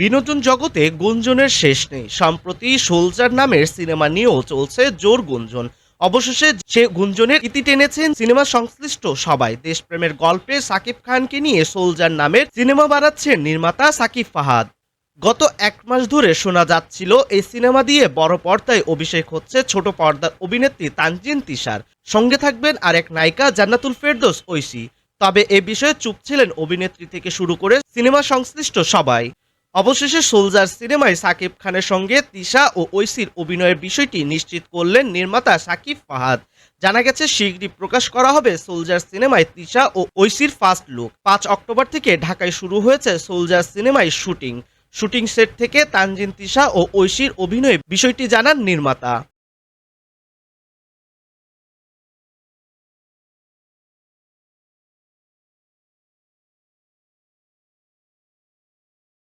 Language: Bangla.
বিনোদন জগতে গুঞ্জনের শেষ নেই। সম্প্রতি সোলজার নামের সিনেমা নিয়েও চলছে জোর গুঞ্জন। অবশেষে সে গুঞ্জনের ইতি টেনেছেন সিনেমা সংশ্লিষ্ট সবাই। দেশপ্রেমের গল্পে সাকিব খানকে নিয়ে সোলজার নামের সিনেমা বানাচ্ছেন নির্মাতা সাকিব ফাহাদ। গত এক মাস ধরে শোনা যাচ্ছিল, এই সিনেমা দিয়ে বড় পর্দায় অভিষেক হচ্ছে ছোট পর্দার অভিনেত্রী তানজিন তিশার। সঙ্গে থাকবেন আরেক নায়িকা জান্নাতুল ফেরদোস ঐশী। তবে এ বিষয়ে চুপ ছিলেন অভিনেত্রী থেকে শুরু করে সিনেমা সংশ্লিষ্ট সবাই। অবশেষে সোলজার সিনেমায় সাকিব খানের সঙ্গে তিশা ও ঐশীর অভিনয়ের বিষয়টি নিশ্চিত করলেন নির্মাতা সাকিব ফাহাদ। জানা গেছে, শীঘ্রই প্রকাশ করা হবে সোলজার সিনেমায় তিশা ও ঐশীর ফার্স্ট লুক। পাঁচ অক্টোবর থেকে ঢাকায় শুরু হয়েছে সোলজার সিনেমায় শুটিং। শুটিং সেট থেকে তানজিন তিশা ও ঐশীর অভিনয়ে বিষয়টি জানান নির্মাতা।